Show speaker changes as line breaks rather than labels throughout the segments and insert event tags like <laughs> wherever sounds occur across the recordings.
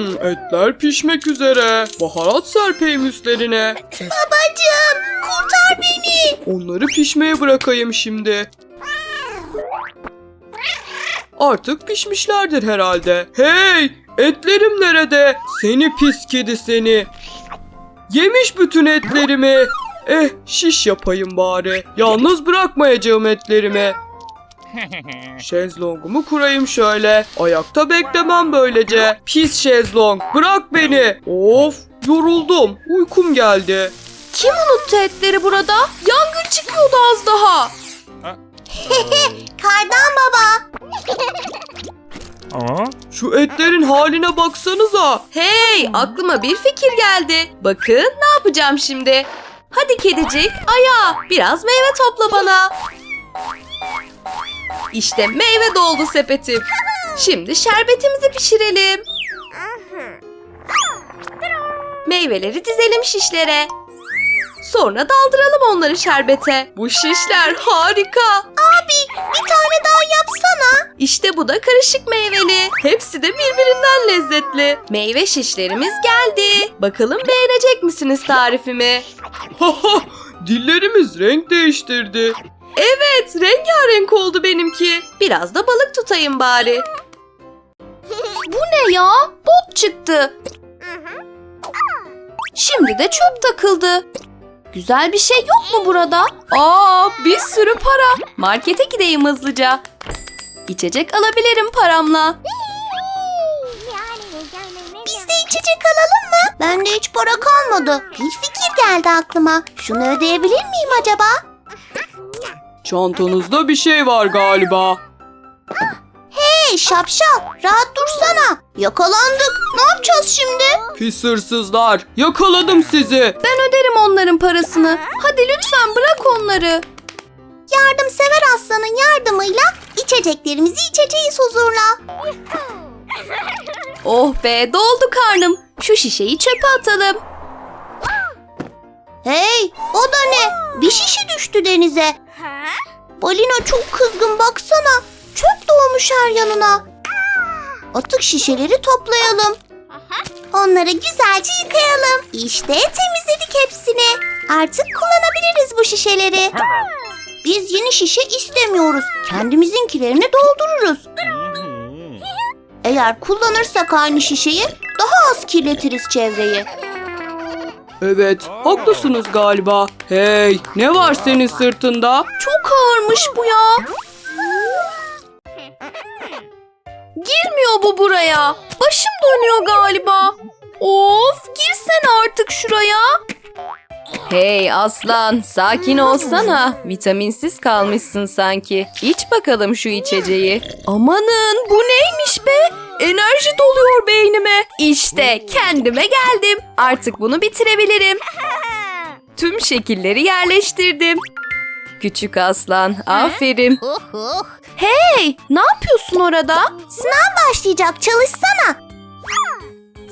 Hmm, etler pişmek üzere. Baharat serpeyim üstlerine.
Babacığım kurtar beni.
Onları pişmeye bırakayım şimdi. Artık pişmişlerdir herhalde. Hey! Etlerim nerede? Seni pis kedi seni. Yemiş bütün etlerimi. Eh şiş yapayım bari. Yalnız bırakmayacağım etlerimi. <laughs> Şezlongumu kurayım şöyle. Ayakta beklemem böylece. Pis şezlong. Bırak beni. Of yoruldum. Uykum geldi.
Kim unuttu etleri burada? Yangın çıkıyordu az daha. <laughs> Kardan baba.
Aa?
Şu etlerin haline baksanıza.
Hey aklıma bir fikir geldi. Bakın ne yapacağım şimdi. Hadi kedicik ayağa biraz meyve topla bana. İşte meyve doldu sepetim. Şimdi şerbetimizi pişirelim. Meyveleri dizelim şişlere. Sonra daldıralım onları şerbete. Bu şişler harika. Abi bir tane daha yapsana. İşte bu da karışık meyveli. Hepsi de birbirinden lezzetli. Meyve şişlerimiz geldi. Bakalım beğenecek misiniz tarifimi?
Haha <laughs> dillerimiz renk değiştirdi.
Evet, rengarenk oldu benimki. Biraz da balık tutayım bari. Bu ne ya? Bot çıktı. Şimdi de çöp takıldı. Güzel bir şey yok mu burada? Aa, bir sürü para. Markete gideyim hızlıca. İçecek alabilirim paramla.
Biz de içecek alalım mı? Bende hiç para kalmadı. Bir fikir geldi aklıma. Şunu ödeyebilir miyim acaba?
Çantanızda bir şey var galiba.
Hey şapşal rahat dursana. Yakalandık. Ne yapacağız şimdi?
Pis hırsızlar yakaladım sizi.
Ben öderim onların parasını. Hadi lütfen bırak onları.
Yardımsever aslanın yardımıyla içeceklerimizi içeceğiz huzurla.
Oh be, doldu karnım. Şu şişeyi çöpe atalım.
Hey o da ne? Bir şişe düştü denize. Balina çok kızgın baksana. Çöp dolmuş her yanına. Atık şişeleri toplayalım. Onları güzelce yıkayalım. İşte temizledik hepsini. Artık kullanabiliriz bu şişeleri. Biz yeni şişe istemiyoruz. Kendimizinkilerini doldururuz. Eğer kullanırsak aynı şişeyi daha az kirletiriz çevreyi.
Evet haklısınız galiba. Hey ne var senin sırtında?
Çok ağırmış bu ya. Girmiyor bu buraya. Başım dönüyor galiba. Of girsene artık şuraya. Hey aslan sakin olsana. Vitaminsiz kalmışsın sanki. İç bakalım şu içeceği. Amanın bu neymiş? Enerji doluyor beynime. İşte kendime geldim. Artık bunu bitirebilirim. <laughs> Tüm şekilleri yerleştirdim. Küçük aslan, aferin. Hey, ne yapıyorsun orada?
Başlayacak çalışsana.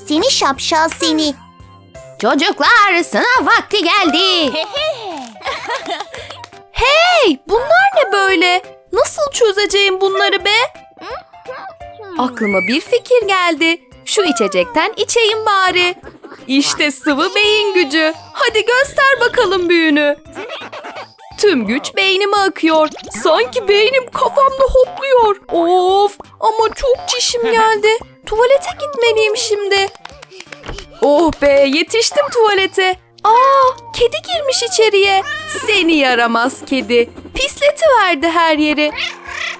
Seni şapşal seni.
Çocuklar, sınav vakti geldi. <laughs> hey, bunlar ne böyle? Nasıl çözeceğim bunları be? Aklıma bir fikir geldi. Şu içecekten içeyim bari. İşte sıvı beyin gücü. Hadi göster bakalım büyünü. Tüm güç beynime akıyor. Sanki beynim kafamda hopluyor. Of ama çok çişim <laughs> geldi. Tuvalete gitmeliyim şimdi. Oh be yetiştim tuvalete. Aa kedi girmiş içeriye. Seni yaramaz kedi. Pisleti verdi her yeri.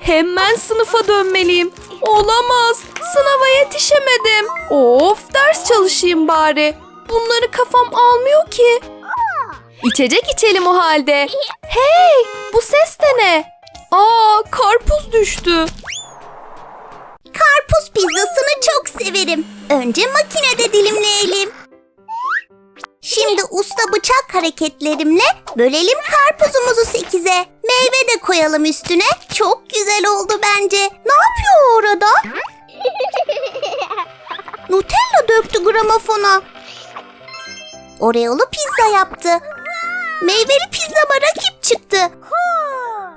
Hemen sınıfa dönmeliyim. Olamaz. Sınava yetişemedim. Of ders çalışayım bari. Bunları kafam almıyor ki. İçecek içelim o halde. Hey bu ses de ne? Aa karpuz düştü.
Karpuz pizzasını çok severim. Önce makinede dilimleyelim. Şimdi usta bıçak hareketlerimle bölelim karpuzumuzu sekize. Meyve de koyalım üstüne. Çok güzel oldu bence. Ne yapıyor orada? <laughs> Nutella döktü gramofona. Oreo'lu pizza yaptı. Meyveli pizzama rakip çıktı.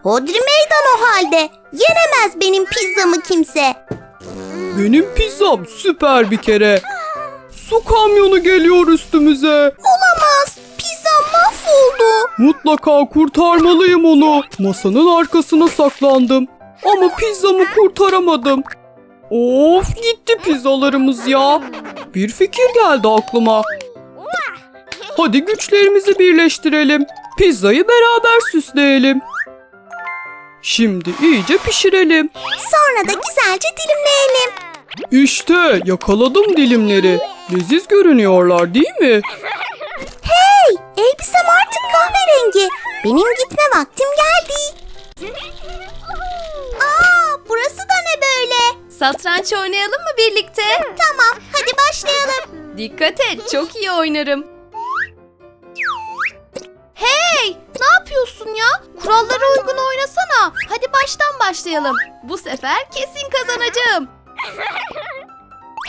Hodri meydan o halde. Yenemez benim pizzamı kimse.
Benim pizzam süper bir kere. Su kamyonu geliyor üstümüze.
Olamaz. Mahvoldu.
Mutlaka kurtarmalıyım onu. Masanın arkasına saklandım. Ama pizzamı kurtaramadım. Of gitti pizzalarımız ya. Bir fikir geldi aklıma. Hadi güçlerimizi birleştirelim. Pizzayı beraber süsleyelim. Şimdi iyice pişirelim.
Sonra da güzelce dilimleyelim.
İşte yakaladım dilimleri. Leziz görünüyorlar değil mi?
Elbisem artık kahverengi. Benim gitme vaktim geldi. Aa, burası da ne böyle?
Satranç oynayalım mı birlikte?
Tamam, hadi başlayalım.
Dikkat et çok iyi oynarım. Hey ne yapıyorsun ya? Kurallara uygun oynasana. Hadi baştan başlayalım. Bu sefer kesin kazanacağım.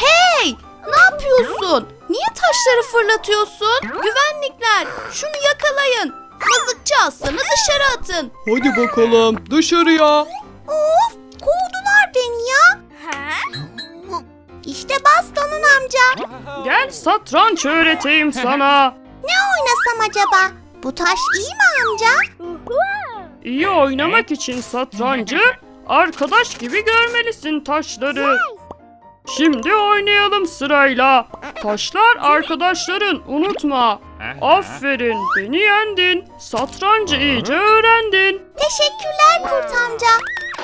Hey ne yapıyorsun? Niye taşları fırlatıyorsun? Güvenlikler şunu yakalayın. Mızıkçı aslanı dışarı atın.
Hadi bakalım dışarıya.
Of, kovdular beni ya. İşte bastonun amca.
Gel satranç öğreteyim sana.
Ne oynasam acaba? Bu taş iyi mi amca?
İyi oynamak için satrancı arkadaş gibi görmelisin taşları. Şimdi oynayalım sırayla. Taşlar arkadaşların unutma. Aferin beni yendin. Satrancı iyice öğrendin.
Teşekkürler kurt amca.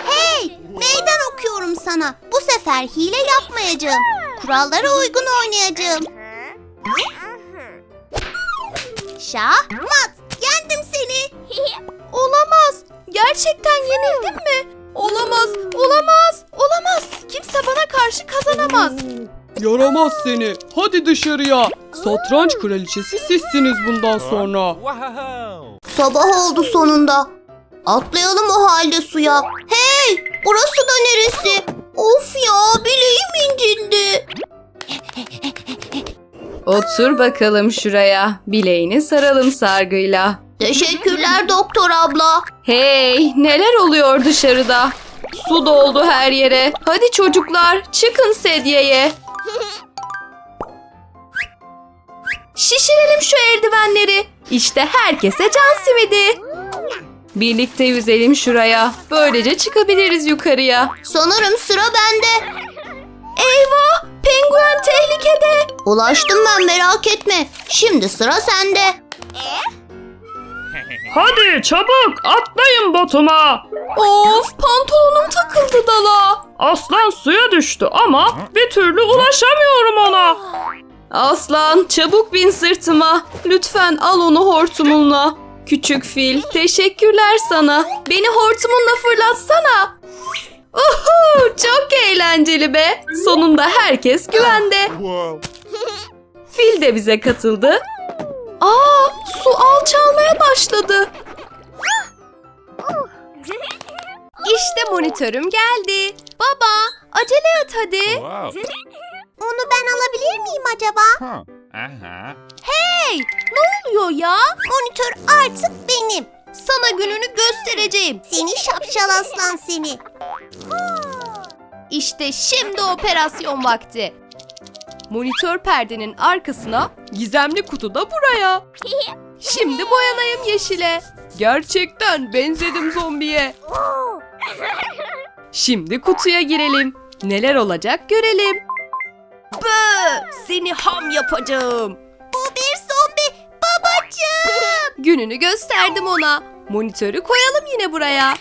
Hey, meydan okuyorum sana. Bu sefer hile yapmayacağım. Kurallara uygun oynayacağım. Şahmat, yendim seni. <laughs>
Olamaz. Gerçekten yenildim mi? Olamaz, olamaz, Kimse bana karşı kazanamaz.
Yaramaz seni. Hadi dışarıya. Satranç kraliçesi sizsiniz bundan sonra.
Sabah oldu sonunda. Atlayalım o halde suya. Hey, burası da neresi? Of ya, bileğim incindi.
Otur bakalım şuraya. Bileğini saralım sargıyla.
Teşekkürler doktor abla.
Hey, neler oluyor dışarıda? Su doldu her yere. Hadi çocuklar, çıkın sedyeye. Şişirelim şu eldivenleri. İşte herkese can simidi. Birlikte yüzelim şuraya. Böylece çıkabiliriz yukarıya.
Sanırım sıra bende.
Eyvah! Penguen tehlikede.
Ulaştım ben merak etme. Şimdi sıra sende.
Hadi çabuk atlayın botuma.
Of, pantolonum takıldı dala.
Aslan suya düştü ama bir türlü ulaşamıyorum ona.
Aslan çabuk bin sırtıma. Lütfen al onu hortumunla. Küçük fil teşekkürler sana. Beni hortumunla fırlatsana. Uhu, çok eğlenceli be. Sonunda herkes güvende. Fil de bize katıldı. Aa, su alçalmaya başladı. İşte monitörüm geldi. Baba, acele et hadi.
Wow!
Onu ben alabilir miyim acaba?
Huh.
Hey, ne oluyor ya?
Monitör artık benim.
Sana gününü göstereceğim.
Seni şapşal aslan seni.
İşte şimdi operasyon vakti. Monitör perdenin arkasına, gizemli kutu da buraya. Şimdi boyanayım yeşile. Gerçekten benzedim zombiye. Şimdi kutuya girelim. Neler olacak görelim. Bı! Seni ham yapacağım.
Bu bir zombi babacığım.
Gününü gösterdim ona. Monitörü koyalım yine buraya.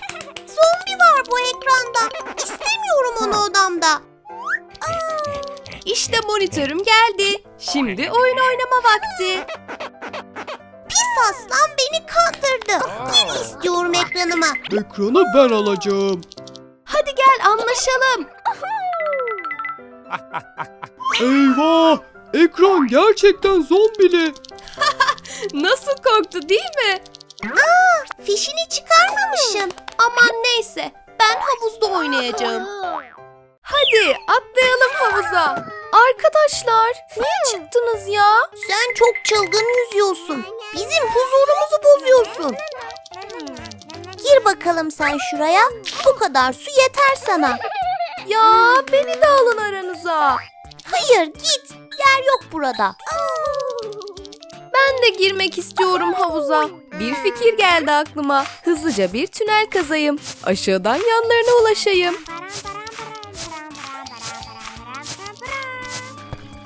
Zombi var bu ekranda. İstemiyorum onu odamda.
İşte monitörüm geldi. Şimdi oyun oynama vakti.
Pis aslan beni kandırdı. Yeni istiyorum ekranıma.
Ekranı ben alacağım.
Hadi gel anlaşalım.
Eyvah! Ekran gerçekten zombili. <laughs>
Nasıl korktu değil mi?
Fişini çıkarmamışım.
Aman neyse ben havuzda oynayacağım. Hadi atlayalım havuza. Arkadaşlar niye çıktınız ya?
Sen çok çılgın yüzüyorsun. Bizim huzurumuzu bozuyorsun. Gir bakalım sen şuraya. Bu kadar su yeter sana.
Ya beni de alın aranıza.
Hayır git. Yer yok burada.
Ben de girmek istiyorum havuza. Bir fikir geldi aklıma. Hızlıca bir tünel kazayım. Aşağıdan yanlarına ulaşayım.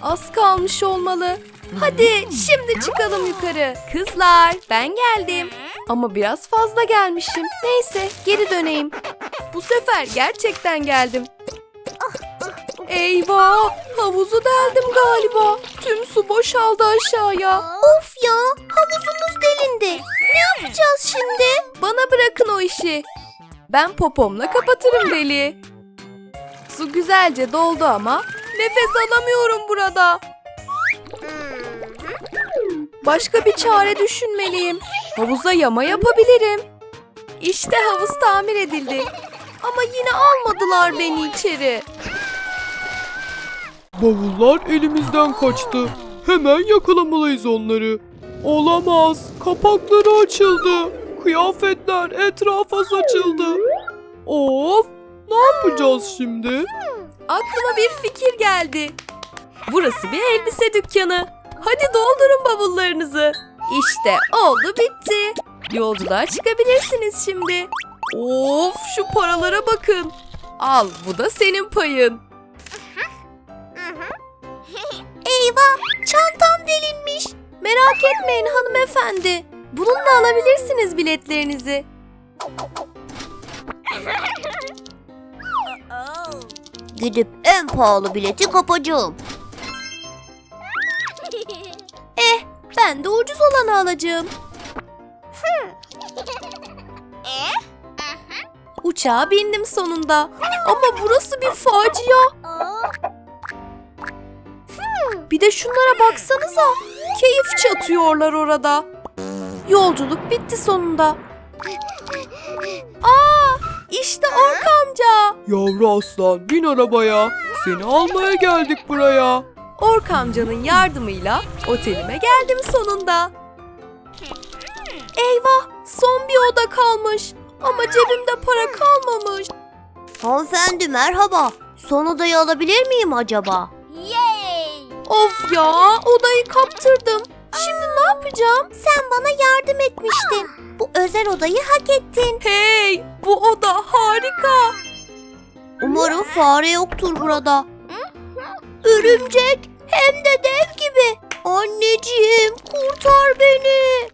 Az kalmış olmalı. Hadi şimdi çıkalım yukarı. Kızlar ben geldim. Ama biraz fazla gelmişim. Neyse geri döneyim. Bu sefer gerçekten geldim. Eyvah havuzu deldim galiba. Tüm su boşaldı aşağıya.
Of ya havuzumuz delindi. Ne yapacağız şimdi?
Bana bırakın o işi. Ben popomla kapatırım deliği. Su güzelce doldu ama nefes alamıyorum burada. Başka bir çare düşünmeliyim. Havuza yama yapabilirim. İşte havuz tamir edildi. Ama yine almadılar beni içeri.
Bavullar elimizden kaçtı. Hemen yakalamalıyız onları. Olamaz. Kapakları açıldı. Kıyafetler etrafa saçıldı. Of! Ne yapacağız şimdi?
Aklıma bir fikir geldi. Burası bir elbise dükkanı. Hadi doldurun bavullarınızı. İşte oldu bitti. Yolculuğa çıkabilirsiniz şimdi. Of şu paralara bakın. Al bu da senin payın.
Eyvah çantam delinmiş.
Merak etmeyin hanımefendi. Bununla alabilirsiniz biletlerinizi.
Gidip en pahalı bileti kapacağım. <laughs>
Eh ben de ucuz olanı alacağım. <laughs> Uçağa bindim sonunda. Ama burası bir facia. Bir de şunlara baksanıza. Keyif çatıyorlar orada. Yolculuk bitti sonunda. <laughs> Aa, işte Ork amca.
Yavru aslan bin arabaya. Seni almaya geldik buraya.
Ork amcanın yardımıyla otelime geldim sonunda. Eyvah, son bir oda kalmış. Ama cebimde para kalmamış.
Hanımefendi merhaba. Son odayı alabilir miyim acaba?
Of ya, odayı kaptırdım. Yapacağım?
Sen bana yardım etmiştin. Bu özel odayı hak ettin.
Hey, bu oda harika.
Umarım fare yoktur burada. Örümcek hem de dev gibi. Anneciğim kurtar beni.